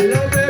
Hello, é baby.